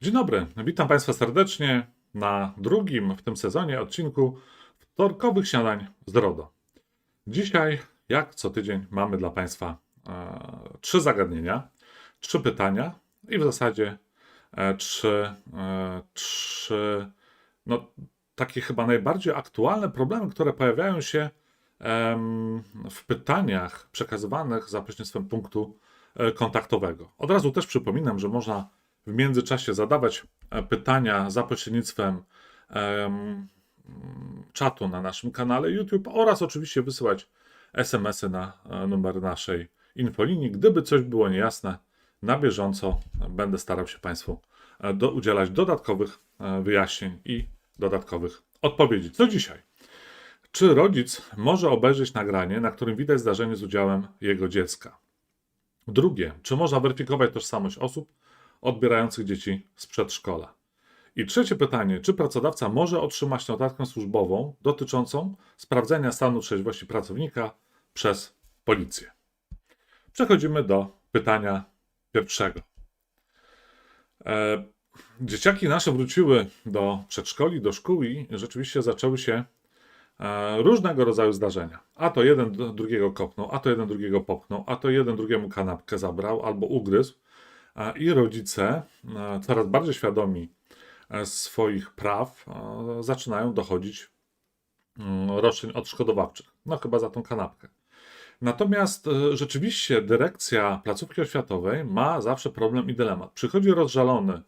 Dzień dobry, witam Państwa serdecznie na drugim w tym sezonie odcinku wtorkowych śniadań z RODO. Dzisiaj, jak co tydzień, mamy dla Państwa e, trzy zagadnienia, trzy pytania i w zasadzie e, trzy, e, trzy no, takie chyba najbardziej aktualne problemy, które pojawiają się em, w pytaniach przekazywanych za pośrednictwem punktu e, kontaktowego. Od razu też przypominam, że można w międzyczasie zadawać e, pytania za pośrednictwem em, czatu na naszym kanale YouTube oraz oczywiście wysyłać SMS-y na e, numer naszej infolinii. Gdyby coś było niejasne, na bieżąco będę starał się Państwu e, do, udzielać dodatkowych wyjaśnień i dodatkowych odpowiedzi. Co dzisiaj? Czy rodzic może obejrzeć nagranie, na którym widać zdarzenie z udziałem jego dziecka? Drugie, czy można weryfikować tożsamość osób odbierających dzieci z przedszkola? I trzecie pytanie, czy pracodawca może otrzymać notatkę służbową dotyczącą sprawdzenia stanu trzeźwości pracownika przez policję? Przechodzimy do pytania pierwszego. E, Dzieciaki nasze wróciły do przedszkoli, do szkół i rzeczywiście zaczęły się e, różnego rodzaju zdarzenia. A to jeden drugiego kopnął, a to jeden drugiego popchnął, a to jeden drugiemu kanapkę zabrał albo ugryzł. I rodzice, coraz bardziej świadomi e, swoich praw, zaczynają dochodzić mm, roszczeń odszkodowawczych. No chyba za tą kanapkę. Natomiast e, rzeczywiście dyrekcja placówki oświatowej ma zawsze problem i dylemat. Przychodzi rozżalony,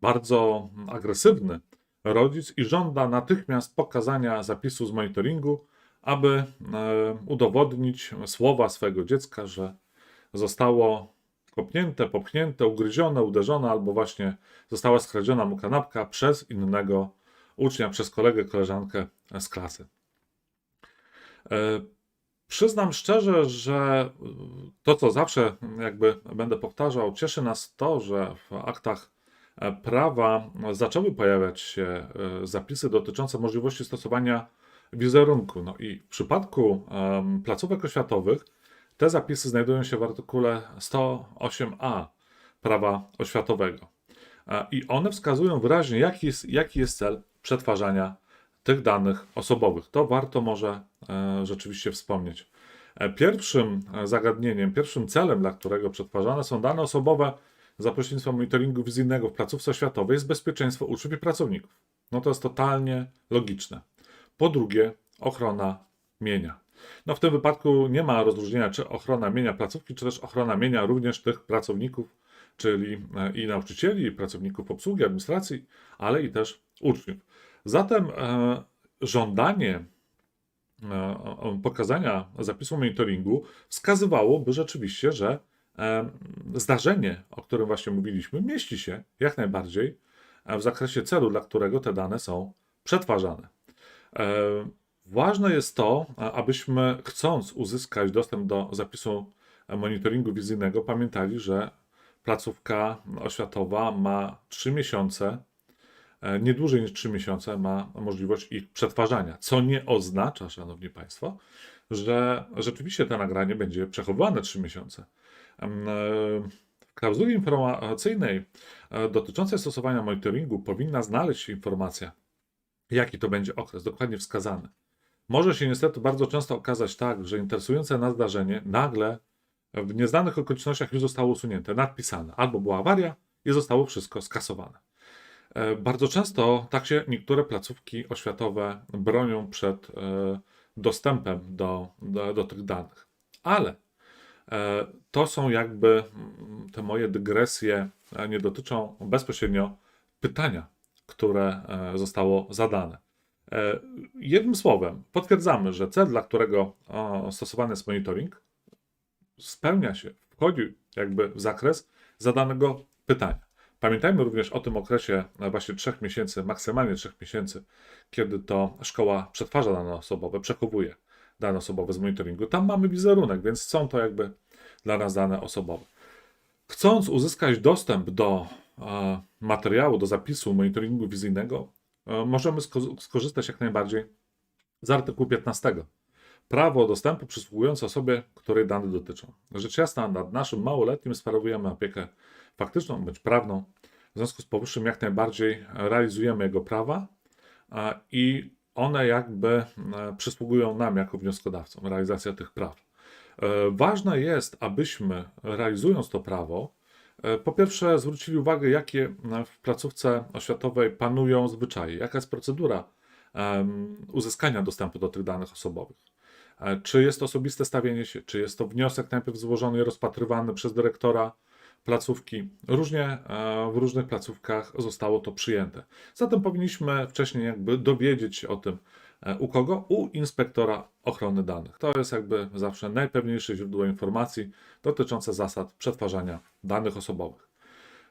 bardzo agresywny rodzic i żąda natychmiast pokazania zapisu z monitoringu, aby e, udowodnić słowa swojego dziecka, że zostało kopnięte, popchnięte, ugryzione, uderzone, albo właśnie została skradziona mu kanapka przez innego ucznia, przez kolegę, koleżankę z klasy. E, Przyznam szczerze, że to, co zawsze jakby będę powtarzał, cieszy nas to, że w aktach e, prawa zaczęły pojawiać się e, zapisy dotyczące możliwości stosowania wizerunku. No i w przypadku placówek oświatowych te zapisy znajdują się w artykule 108a prawa oświatowego. E, I one wskazują wyraźnie, jaki jest, jaki jest cel przetwarzania tych danych osobowych. To warto może e, rzeczywiście wspomnieć. E, Pierwszym zagadnieniem, pierwszym celem, dla którego przetwarzane są dane osobowe za pośrednictwem monitoringu wizyjnego w placówce oświatowej jest bezpieczeństwo uczniów i pracowników. No to jest totalnie logiczne. Po drugie, ochrona mienia. No w tym wypadku nie ma rozróżnienia, czy ochrona mienia placówki, czy też ochrona mienia również tych pracowników, czyli e, i nauczycieli, i pracowników obsługi, administracji, ale i też uczniów. Zatem e, żądanie e, pokazania zapisu monitoringu wskazywałoby rzeczywiście, że e, zdarzenie, o którym właśnie mówiliśmy, mieści się jak najbardziej w zakresie celu, dla którego te dane są przetwarzane. E, Ważne jest to, abyśmy chcąc uzyskać dostęp do zapisu monitoringu wizyjnego, pamiętali, że placówka oświatowa ma 3 miesiące e, nie dłużej niż 3 miesiące ma możliwość ich przetwarzania, co nie oznacza, Szanowni Państwo, że rzeczywiście to nagranie będzie przechowywane 3 miesiące. E, W klauzuli informacyjnej e, dotyczącej stosowania monitoringu powinna znaleźć się informacja, jaki to będzie okres, dokładnie wskazany. Może się niestety bardzo często okazać tak, że interesujące nas zdarzenie nagle w nieznanych okolicznościach już zostało usunięte, nadpisane, albo była awaria i zostało wszystko skasowane. E, Bardzo często tak się niektóre placówki oświatowe bronią przed e, dostępem do, do, do tych danych. Ale e, to są jakby mm, te moje dygresje, nie dotyczą bezpośrednio pytania, które zostało zadane. E, Jednym słowem, potwierdzamy, że cel, dla którego stosowany jest monitoring, spełnia się, wchodzi jakby w zakres zadanego pytania. Pamiętajmy również o tym okresie e, właśnie trzech miesięcy, maksymalnie trzech miesięcy, kiedy to szkoła przetwarza dane osobowe, przechowuje dane osobowe z monitoringu. Tam mamy wizerunek, więc są to jakby dla nas dane osobowe. Chcąc uzyskać dostęp do e, materiału, do zapisu monitoringu wizyjnego, możemy sko- skorzystać jak najbardziej z artykułu 15 prawo dostępu przysługujące osobie, której dane dotyczą. Rzecz jasna, nad naszym małoletnim sprawujemy opiekę faktyczną bądź prawną. W związku z powyższym, jak najbardziej realizujemy jego prawa a, i one jakby e, przysługują nam jako wnioskodawcom, realizacja tych praw. E, Ważne jest, abyśmy realizując to prawo, e, po pierwsze zwrócili uwagę, jakie e, w placówce oświatowej panują zwyczaje, jaka jest procedura uzyskania dostępu do tych danych osobowych. E, Czy jest osobiste stawienie się, czy jest to wniosek najpierw złożony i rozpatrywany przez dyrektora placówki. Różnie e, w różnych placówkach zostało to przyjęte. Zatem powinniśmy wcześniej jakby dowiedzieć się o tym, e, u kogo? U inspektora ochrony danych. To jest jakby zawsze najpewniejsze źródło informacji dotyczące zasad przetwarzania danych osobowych.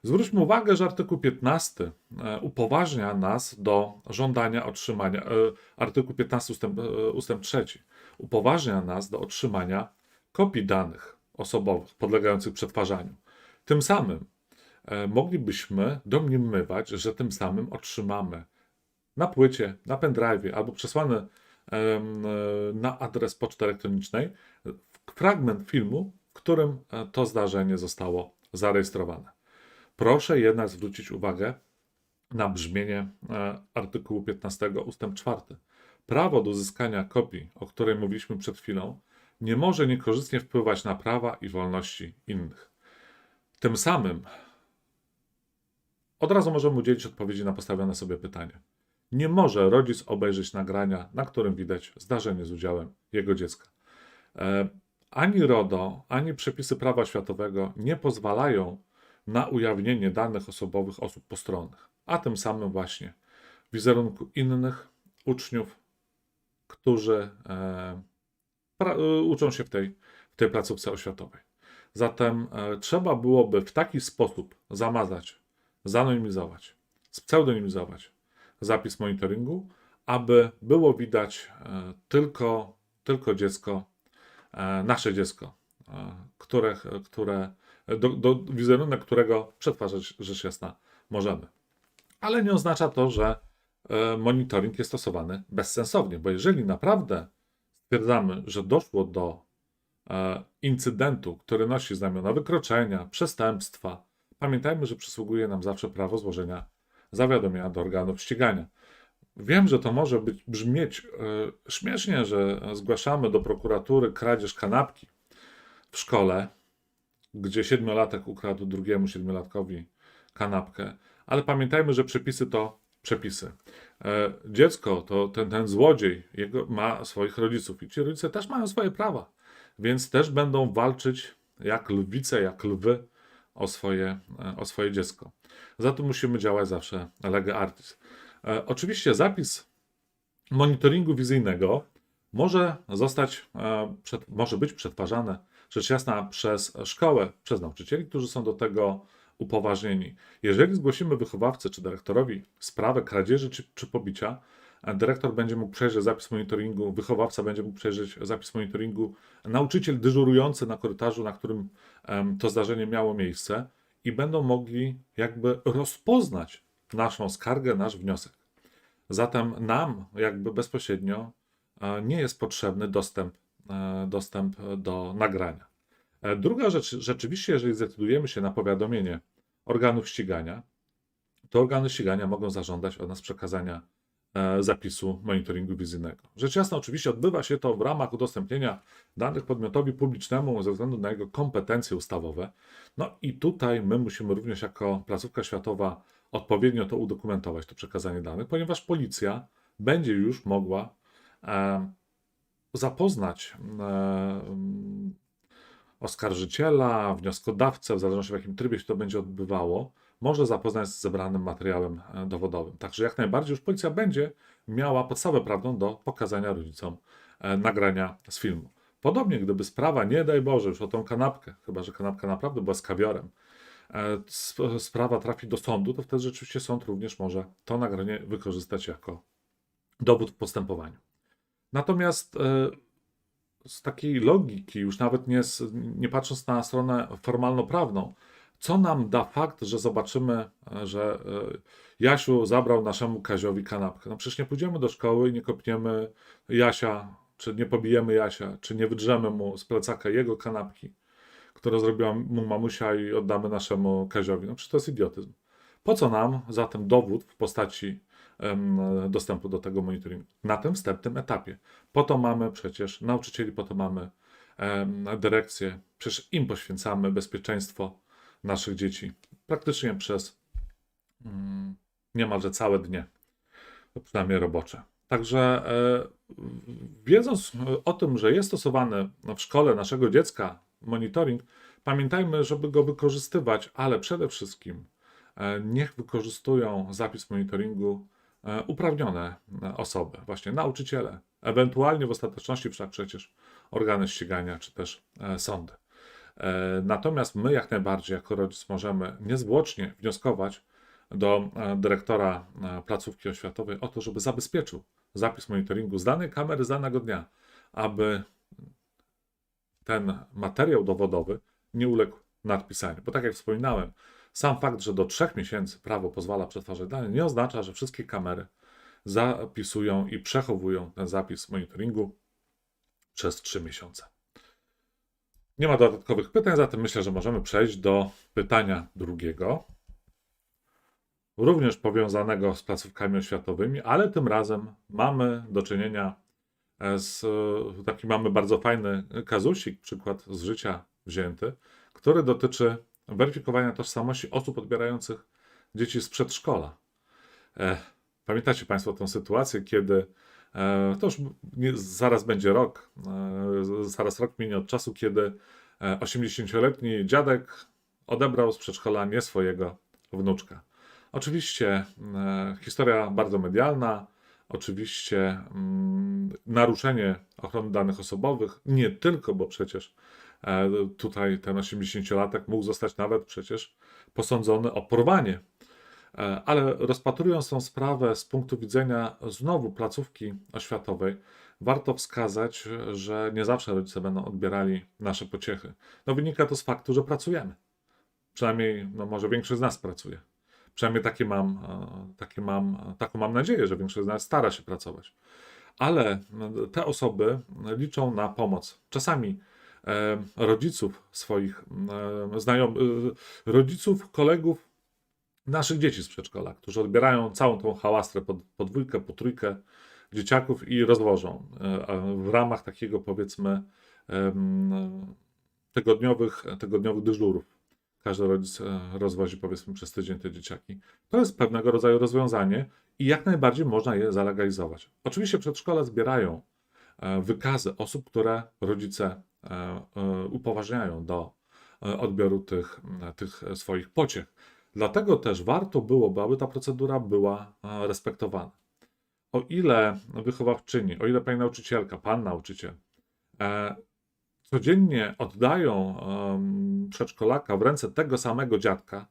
Zwróćmy uwagę, że artykuł 15 e, upoważnia nas do żądania otrzymania, e, artykuł 15 ustęp, e, ustęp 3 upoważnia nas do otrzymania kopii danych osobowych podlegających przetwarzaniu. Tym samym e, moglibyśmy domniemywać, że tym samym otrzymamy na płycie, na pendrive albo przesłany em, e, na adres poczty elektronicznej fragment filmu, w którym e, to zdarzenie zostało zarejestrowane. Proszę jednak zwrócić uwagę na brzmienie e, artykułu 15 ustęp 4. Prawo do uzyskania kopii, o której mówiliśmy przed chwilą, nie może niekorzystnie wpływać na prawa i wolności innych. Tym samym od razu możemy udzielić odpowiedzi na postawione sobie pytanie. Nie może rodzic obejrzeć nagrania, na którym widać zdarzenie z udziałem jego dziecka. E, Ani RODO, ani przepisy prawa światowego nie pozwalają na ujawnienie danych osobowych osób postronnych, a tym samym właśnie wizerunku innych uczniów, którzy e, e, uczą się w tej, w tej placówce oświatowej. Zatem trzeba byłoby w taki sposób zamazać, zanonimizować, spseudonimizować zapis monitoringu, aby było widać e, tylko, tylko dziecko, e, nasze dziecko, e, które, które, do, do wizerunek którego przetwarzać rzecz jasna możemy. Ale nie oznacza to, że monitoring jest stosowany bezsensownie, bo jeżeli naprawdę stwierdzamy, że doszło do incydentu, który nosi znamiona wykroczenia, przestępstwa, pamiętajmy, że przysługuje nam zawsze prawo złożenia zawiadomienia do organów ścigania. Wiem, że to może być, brzmieć e, śmiesznie, że zgłaszamy do prokuratury kradzież kanapki w szkole, gdzie siedmiolatek ukradł drugiemu siedmiolatkowi kanapkę, ale pamiętajmy, że przepisy to przepisy. E, Dziecko, to ten, ten złodziej, jego, ma swoich rodziców i ci rodzice też mają swoje prawa, więc też będą walczyć jak lwice, jak lwy o swoje, e, o swoje dziecko. Zatem musimy działać zawsze lege artis. E, Oczywiście zapis monitoringu wizyjnego może zostać, e, może być przetwarzane, rzecz jasna, przez szkołę, przez nauczycieli, którzy są do tego upoważnieni. Jeżeli zgłosimy wychowawcy czy dyrektorowi sprawę kradzieży czy, czy pobicia, dyrektor będzie mógł przejrzeć zapis monitoringu, wychowawca będzie mógł przejrzeć zapis monitoringu, nauczyciel dyżurujący na korytarzu, na którym to zdarzenie miało miejsce i będą mogli jakby rozpoznać naszą skargę, nasz wniosek. Zatem nam jakby bezpośrednio e, nie jest potrzebny dostęp, e, dostęp do nagrania. E, Druga rzecz, rzeczywiście, jeżeli zdecydujemy się na powiadomienie organów ścigania, to organy ścigania mogą zażądać od nas przekazania zapisu monitoringu wizyjnego. Rzecz jasna, oczywiście odbywa się to w ramach udostępnienia danych podmiotowi publicznemu ze względu na jego kompetencje ustawowe. No i tutaj my musimy również jako placówka światowa odpowiednio to udokumentować, to przekazanie danych, ponieważ policja będzie już mogła e, zapoznać e, oskarżyciela, wnioskodawcę, w zależności w jakim trybie się to będzie odbywało, może zapoznać z zebranym materiałem e, dowodowym. Także jak najbardziej już policja będzie miała podstawę prawną do pokazania rodzicom e, nagrania z filmu. Podobnie, gdyby sprawa, nie daj Boże, już o tą kanapkę, chyba że kanapka naprawdę była z kawiorem, e, sp- sprawa trafi do sądu, to wtedy rzeczywiście sąd również może to nagranie wykorzystać jako dowód w postępowaniu. Natomiast z takiej logiki, już nawet nie, nie patrząc na stronę formalno-prawną, co nam da fakt, że zobaczymy, e, że e, Jasiu zabrał naszemu Kaziowi kanapkę? No przecież nie pójdziemy do szkoły i nie kopniemy Jasia czy nie pobijemy Jasia, czy nie wydrzemy mu z plecaka jego kanapki, które zrobiła mu mamusia i oddamy naszemu Kaziowi. No przecież to jest idiotyzm. Po co nam zatem dowód w postaci dostępu do tego monitoringu? Na tym wstępnym etapie. Po to mamy przecież nauczycieli, po to mamy dyrekcję. Przecież im poświęcamy bezpieczeństwo naszych dzieci praktycznie przez mm, niemalże całe dnie, przynajmniej robocze. Także e, wiedząc o tym, że jest stosowany w szkole naszego dziecka monitoring, pamiętajmy, żeby go wykorzystywać, ale przede wszystkim e, niech wykorzystują zapis monitoringu e, uprawnione e, osoby, właśnie nauczyciele, ewentualnie w ostateczności wszak przecież organy ścigania czy też e, sądy. E, Natomiast my jak najbardziej jako rodzic możemy niezwłocznie wnioskować do e, dyrektora e, placówki oświatowej o to, żeby zabezpieczył zapis monitoringu z danej kamery z danego dnia, aby ten materiał dowodowy nie uległ nadpisaniu. Bo tak jak wspominałem, sam fakt, że do trzech miesięcy prawo pozwala przetwarzać dane, nie oznacza, że wszystkie kamery zapisują i przechowują ten zapis monitoringu przez trzy miesiące. Nie ma dodatkowych pytań, zatem myślę, że możemy przejść do pytania drugiego, również powiązanego z placówkami oświatowymi, ale tym razem mamy do czynienia e, z e, taki mamy bardzo fajny kazusik, przykład z życia wzięty, który dotyczy weryfikowania tożsamości osób odbierających dzieci z przedszkola. E, Pamiętacie Państwo tę sytuację, kiedy to już nie, zaraz będzie rok, e, zaraz rok minie od czasu, kiedy e, 80-letni dziadek odebrał z przedszkola nie swojego wnuczka. Oczywiście e, historia bardzo medialna, oczywiście mm, naruszenie ochrony danych osobowych, nie tylko, bo przecież e, tutaj ten 80-latek mógł zostać nawet przecież posądzony o porwanie. E, Ale rozpatrując tą sprawę z punktu widzenia znowu placówki oświatowej, warto wskazać, że nie zawsze rodzice będą odbierali nasze pociechy. No wynika to z faktu, że pracujemy. Przynajmniej, no może większość z nas pracuje. Przynajmniej takie mam, e, takie mam, taką mam nadzieję, że większość z nas stara się pracować. Ale e, te osoby liczą na pomoc. Czasami e, rodziców swoich znajomych, rodziców, kolegów naszych dzieci z przedszkola, którzy odbierają całą tą hałastrę po, po dwójkę, po trójkę dzieciaków i rozwożą e, w ramach takiego powiedzmy tygodniowych, tygodniowych dyżurów. Każdy rodzic e, rozwozi powiedzmy przez tydzień te dzieciaki. To jest pewnego rodzaju rozwiązanie i jak najbardziej można je zalegalizować. Oczywiście przedszkola zbierają e, wykazy osób, które rodzice upoważniają do odbioru tych, tych swoich pociech. Dlatego też warto byłoby, aby ta procedura była e, respektowana. O ile wychowawczyni, o ile pani nauczycielka, pan nauczyciel e, codziennie oddają przedszkolaka w ręce tego samego dziadka,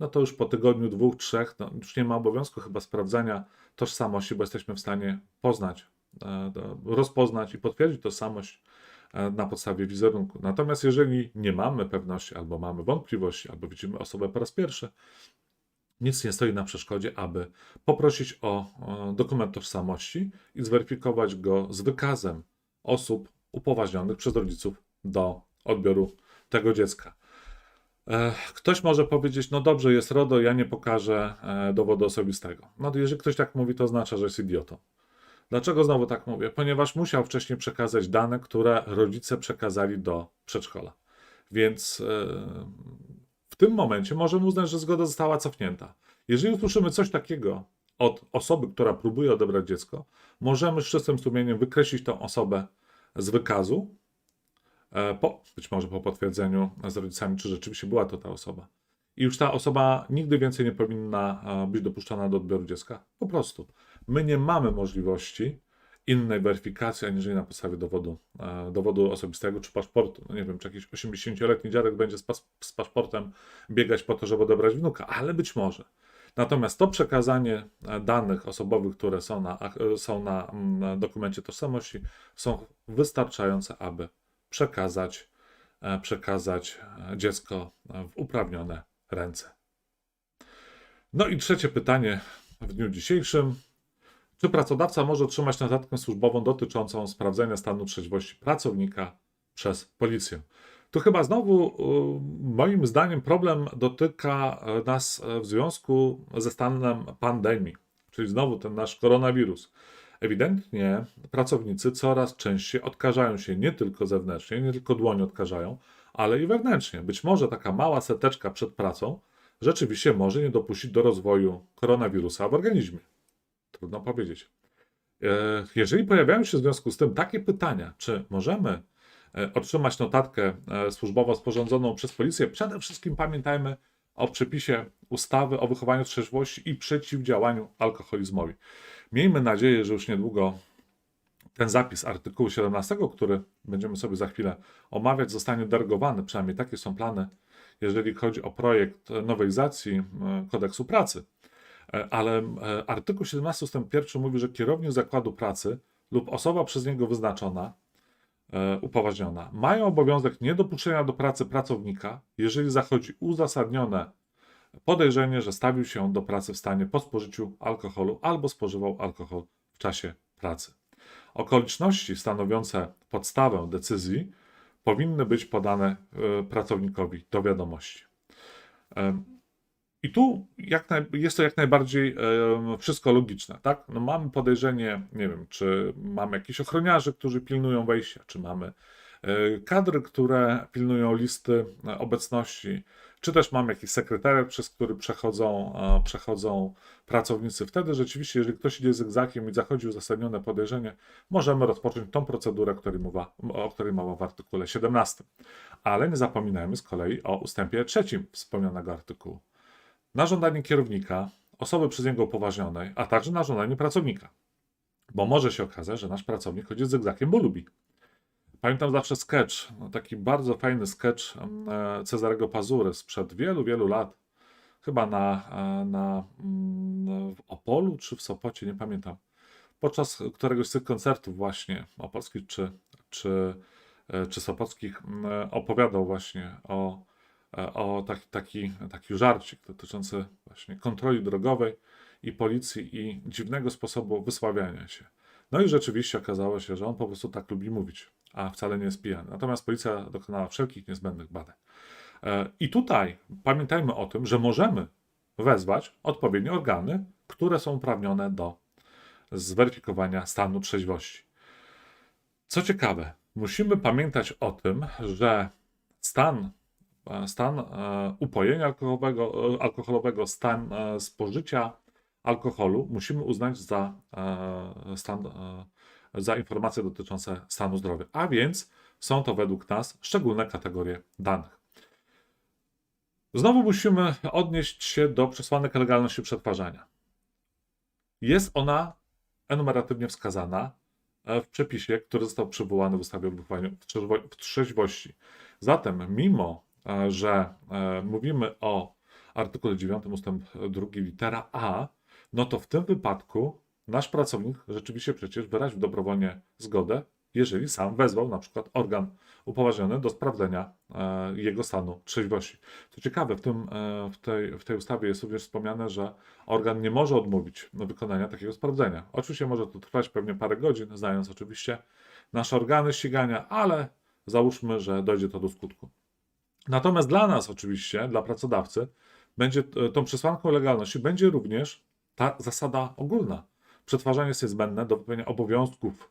no to już po tygodniu, dwóch, trzech, no już nie ma obowiązku chyba sprawdzania tożsamości, bo jesteśmy w stanie poznać, e, rozpoznać i potwierdzić tożsamość na podstawie wizerunku. Natomiast jeżeli nie mamy pewności, albo mamy wątpliwości, albo widzimy osobę po raz pierwszy, nic nie stoi na przeszkodzie, aby poprosić o e, dokument tożsamości i zweryfikować go z wykazem osób upoważnionych przez rodziców do odbioru tego dziecka. E, Ktoś może powiedzieć, no dobrze, jest RODO, ja nie pokażę e, dowodu osobistego. No to jeżeli ktoś tak mówi, to oznacza, że jest idiotą. Dlaczego znowu tak mówię? Ponieważ musiał wcześniej przekazać dane, które rodzice przekazali do przedszkola. Więc e, w tym momencie możemy uznać, że zgoda została cofnięta. Jeżeli usłyszymy coś takiego od osoby, która próbuje odebrać dziecko, możemy z czystym sumieniem wykreślić tą osobę z wykazu, e, po, być może po potwierdzeniu z rodzicami, czy rzeczywiście była to ta osoba. I już ta osoba nigdy więcej nie powinna e, być dopuszczana do odbioru dziecka. Po prostu. My nie mamy możliwości innej weryfikacji, aniżeli na podstawie dowodu, e, dowodu osobistego czy paszportu. No nie wiem, czy jakiś 80-letni dziadek będzie z, pas, z paszportem biegać po to, żeby odebrać wnuka, ale być może. Natomiast to przekazanie e, danych osobowych, które są na, są na dokumencie tożsamości, są wystarczające, aby przekazać, przekazać dziecko w uprawnione ręce. No i trzecie pytanie w dniu dzisiejszym. Czy pracodawca może otrzymać notatkę służbową dotyczącą sprawdzenia stanu trzeźwości pracownika przez policję? Tu chyba znowu, y, moim zdaniem, problem dotyka e, nas w związku ze stanem pandemii, czyli znowu ten nasz koronawirus. Ewidentnie pracownicy coraz częściej odkażają się nie tylko zewnętrznie, nie tylko dłoń odkażają, ale i wewnętrznie. Być może taka mała seteczka przed pracą rzeczywiście może nie dopuścić do rozwoju koronawirusa w organizmie. Trudno powiedzieć. E, Jeżeli pojawiają się w związku z tym takie pytania, czy możemy e, otrzymać notatkę e, służbowo sporządzoną przez policję, przede wszystkim pamiętajmy o przepisie ustawy o wychowaniu trzeźwości i przeciwdziałaniu alkoholizmowi. Miejmy nadzieję, że już niedługo ten zapis artykułu 17, który będziemy sobie za chwilę omawiać, zostanie derogowany. Przynajmniej takie są plany, jeżeli chodzi o projekt nowelizacji e, kodeksu pracy. E, Ale e, artykuł 17 ust. 1 mówi, że kierownik zakładu pracy lub osoba przez niego wyznaczona, upoważniona, mają obowiązek niedopuszczenia do pracy pracownika, jeżeli zachodzi uzasadnione podejrzenie, że stawił się do pracy w stanie po spożyciu alkoholu albo spożywał alkohol w czasie pracy. Okoliczności stanowiące podstawę decyzji powinny być podane e, pracownikowi do wiadomości. I tu jak naj, jest to jak najbardziej wszystko logiczne, tak? No mamy podejrzenie, nie wiem, czy mamy jakichś ochroniarzy, którzy pilnują wejścia, czy mamy e, kadry, które pilnują listy e, obecności, czy też mamy jakiś sekretariat, przez który przechodzą, e, przechodzą pracownicy. Wtedy rzeczywiście, jeżeli ktoś idzie z egzakiem i zachodzi uzasadnione podejrzenie, możemy rozpocząć tą procedurę, o której mowa, o której mowa w artykule 17. Ale nie zapominajmy z kolei o ustępie trzecim wspomnianego artykułu. Na żądanie kierownika, osoby przez niego upoważnionej, a także na żądanie pracownika. Bo może się okazać, że nasz pracownik chodzi z egzakiem, bo lubi. Pamiętam zawsze sketch, no taki bardzo fajny sketch e, Cezarego Pazury sprzed wielu, wielu lat. Chyba na, e, na, mm, w Opolu czy w Sopocie, nie pamiętam. Podczas któregoś z tych koncertów właśnie opolskich czy, czy, e, czy sopockich m, e, opowiadał właśnie o, o taki, taki, taki żarcik dotyczący właśnie kontroli drogowej i policji i dziwnego sposobu wysławiania się. No i rzeczywiście okazało się, że on po prostu tak lubi mówić, a wcale nie jest pijany. Natomiast policja dokonała wszelkich niezbędnych badań. E, I tutaj pamiętajmy o tym, że możemy wezwać odpowiednie organy, które są uprawnione do zweryfikowania stanu trzeźwości. Co ciekawe, musimy pamiętać o tym, że stan, e, stan e, upojenia alkoholowego, alkoholowego, stan spożycia alkoholu musimy uznać za stan, za informacje dotyczące stanu zdrowia. A więc są to według nas szczególne kategorie danych. Znowu musimy odnieść się do przesłanek legalności przetwarzania. Jest ona enumeratywnie wskazana e, w przepisie, który został przywołany w ustawie o wychowaniu w trzeźwo- w trzeźwości. Zatem, mimo e, że e, mówimy o artykule 9 ustęp 2 litera A, no to w tym wypadku nasz pracownik rzeczywiście przecież wyraził dobrowolnie zgodę, jeżeli sam wezwał na przykład organ upoważniony do sprawdzenia e, jego stanu trzeźwości. Co ciekawe, w, tym, e, w, tej, w tej ustawie jest również wspomniane, że organ nie może odmówić wykonania takiego sprawdzenia. Oczywiście może to trwać pewnie parę godzin, znając oczywiście nasze organy ścigania, ale załóżmy, że dojdzie to do skutku. Natomiast dla nas oczywiście, dla pracodawcy, będzie e, tą przesłanką legalności będzie również ta zasada ogólna. Przetwarzanie jest niezbędne do wypełnienia obowiązków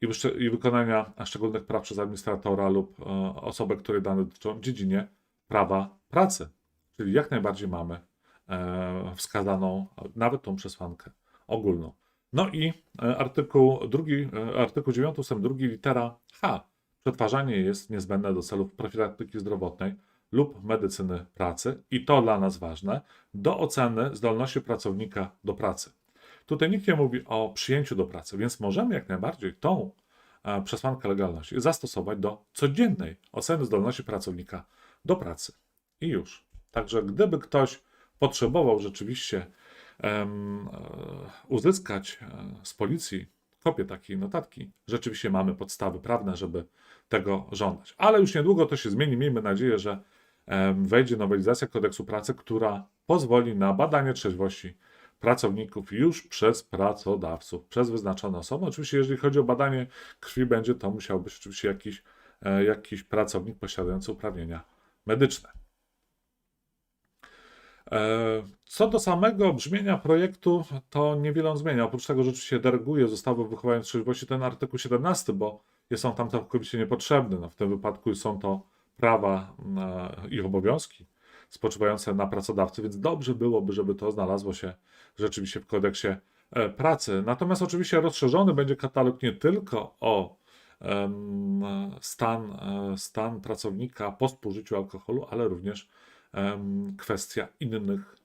i, i wykonania szczególnych praw przez administratora lub e, osobę, której dane dotyczą w dziedzinie prawa pracy. Czyli jak najbardziej mamy e, wskazaną nawet tą przesłankę ogólną. No i e, artykuł, drugi, artykuł 9 ust. 2 litera H. Przetwarzanie jest niezbędne do celów profilaktyki zdrowotnej lub medycyny pracy i to dla nas ważne, do oceny zdolności pracownika do pracy. Tutaj nikt nie mówi o przyjęciu do pracy, więc możemy jak najbardziej tą e, przesłankę legalności zastosować do codziennej oceny zdolności pracownika do pracy. I już. Także gdyby ktoś potrzebował rzeczywiście e, uzyskać e, z policji kopię takiej notatki, rzeczywiście mamy podstawy prawne, żeby tego żądać. Ale już niedługo to się zmieni. Miejmy nadzieję, że wejdzie nowelizacja kodeksu pracy, która pozwoli na badanie trzeźwości pracowników już przez pracodawców, przez wyznaczone osoby. Oczywiście, jeżeli chodzi o badanie krwi, będzie to musiał być oczywiście jakiś, e, jakiś pracownik posiadający uprawnienia medyczne. E, Co do samego brzmienia projektu, to niewiele on zmienia. Oprócz tego, że oczywiście deroguje z ustawy o wychowaniu trzeźwości ten artykuł 17, bo jest on tam całkowicie niepotrzebny. No, w tym wypadku są to prawa e, i obowiązki spoczywające na pracodawcy, więc dobrze byłoby, żeby to znalazło się rzeczywiście w kodeksie e, pracy. Natomiast oczywiście rozszerzony będzie katalog nie tylko o stan, e, stan pracownika po spożyciu alkoholu, ale również kwestia innych,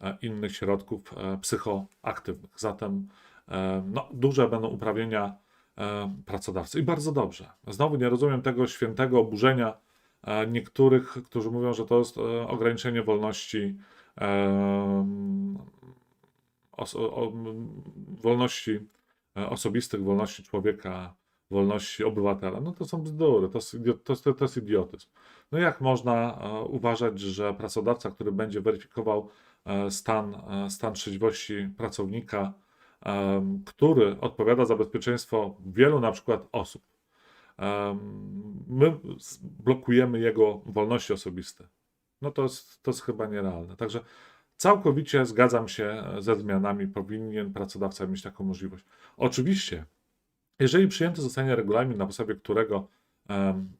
e, innych środków psychoaktywnych. Zatem no, duże będą uprawnienia e, pracodawcy i bardzo dobrze. Znowu nie rozumiem tego świętego oburzenia niektórych, którzy mówią, że to jest e, ograniczenie wolności m, wolności e, osobistych, wolności człowieka, wolności obywatela. No to są bzdury, to jest, to jest, to jest idiotyzm. No jak można e, uważać, że pracodawca, który będzie weryfikował e, stan, e, stan trzeźwości pracownika, który odpowiada za bezpieczeństwo wielu na przykład osób, my blokujemy jego wolności osobiste. No to jest, to jest chyba nierealne. Także całkowicie zgadzam się ze zmianami. Powinien pracodawca mieć taką możliwość. Oczywiście, jeżeli przyjęty zostanie regulamin, na podstawie którego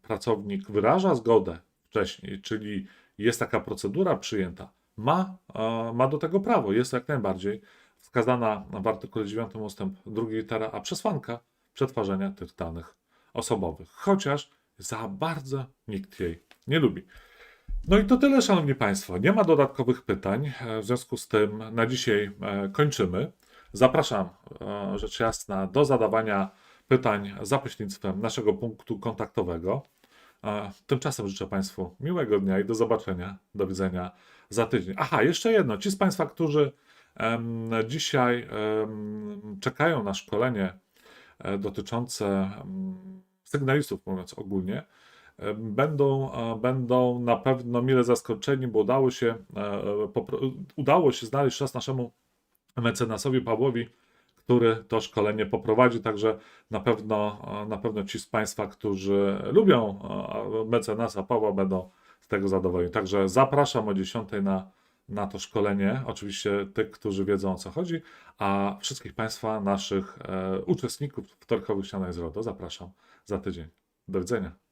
pracownik wyraża zgodę wcześniej, czyli jest taka procedura przyjęta, ma, e, ma do tego prawo. Jest jak najbardziej wskazana w artykule 9 ustęp 2 litera, a przesłanka przetwarzania tych danych osobowych. Chociaż za bardzo nikt jej nie lubi. No i to tyle, Szanowni Państwo. Nie ma dodatkowych pytań. W związku z tym na dzisiaj e, kończymy. Zapraszam, e, rzecz jasna, do zadawania pytań za pośrednictwem naszego punktu kontaktowego. E, Tymczasem życzę Państwu miłego dnia i do zobaczenia. Do widzenia za tydzień. Aha, jeszcze jedno. Ci z Państwa, którzy dzisiaj czekają na szkolenie dotyczące em, sygnalistów, mówiąc ogólnie, e, będą, e, będą na pewno mile zaskoczeni, bo udało się, e, udało się znaleźć czas naszemu mecenasowi Pawłowi, który to szkolenie poprowadzi, także na pewno, e, na pewno ci z Państwa, którzy lubią e, mecenasa Pawła będą z tego zadowoleni. Także zapraszam o 10 na, na to szkolenie, oczywiście tych, którzy wiedzą o co chodzi, a wszystkich Państwa, naszych e, uczestników wtorkowych ścianań z RODO zapraszam za tydzień. Do widzenia.